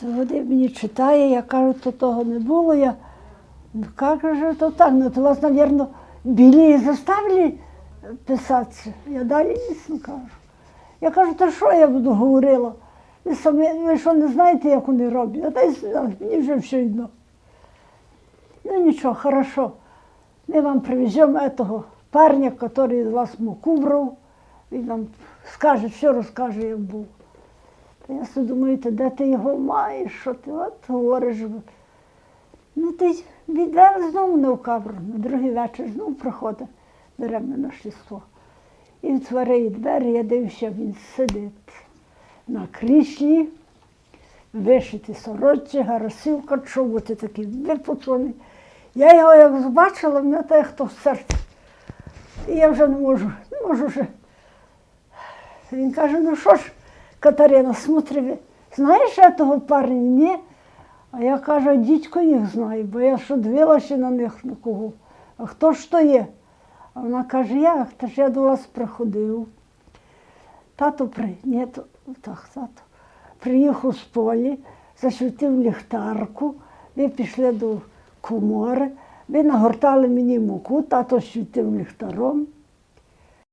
То вони мені читає, я кажу, то того не було. Я ну, як же то так? Ну, то вас, мабуть, білі заставили писатися. Я далі не кажу. Я кажу, то що я буду говорила? Ви самі, ви що не знаєте, як вони роблять? А та й знаю, мені вже все одно. Ну нічого, хорошо. Мы вам привезем этого парня, который из вас муку брав. Він нам скаже, все розкаже, як був. Я собі думаю, «Та де ти його маєш, що ти от говориш. Ну, ти відвели знову на кабру, на другий вечір знову приходить даремне нашіство. І відтворює двері, я дивлюся, він сидить на кріслі, вишиті сорочці, гарасівка, чоботи такі випуцані. Я його як побачила, мене так хто в серці. І я вже не можу, не можу вже. Він каже, ну що ж, Катерина, смотри, знаєш того парня? Ні. А я кажу, дідько їх знаю, бо я що дивилася на них на кого. А хто ж то є? А вона каже, як? Та ж я до вас приходив. Тато при... Ні, так, тато. Приїхав з полі, засвітив ліхтарку, ми пішли до комори, ви нагортали мені муку, тато світив ліхтаром.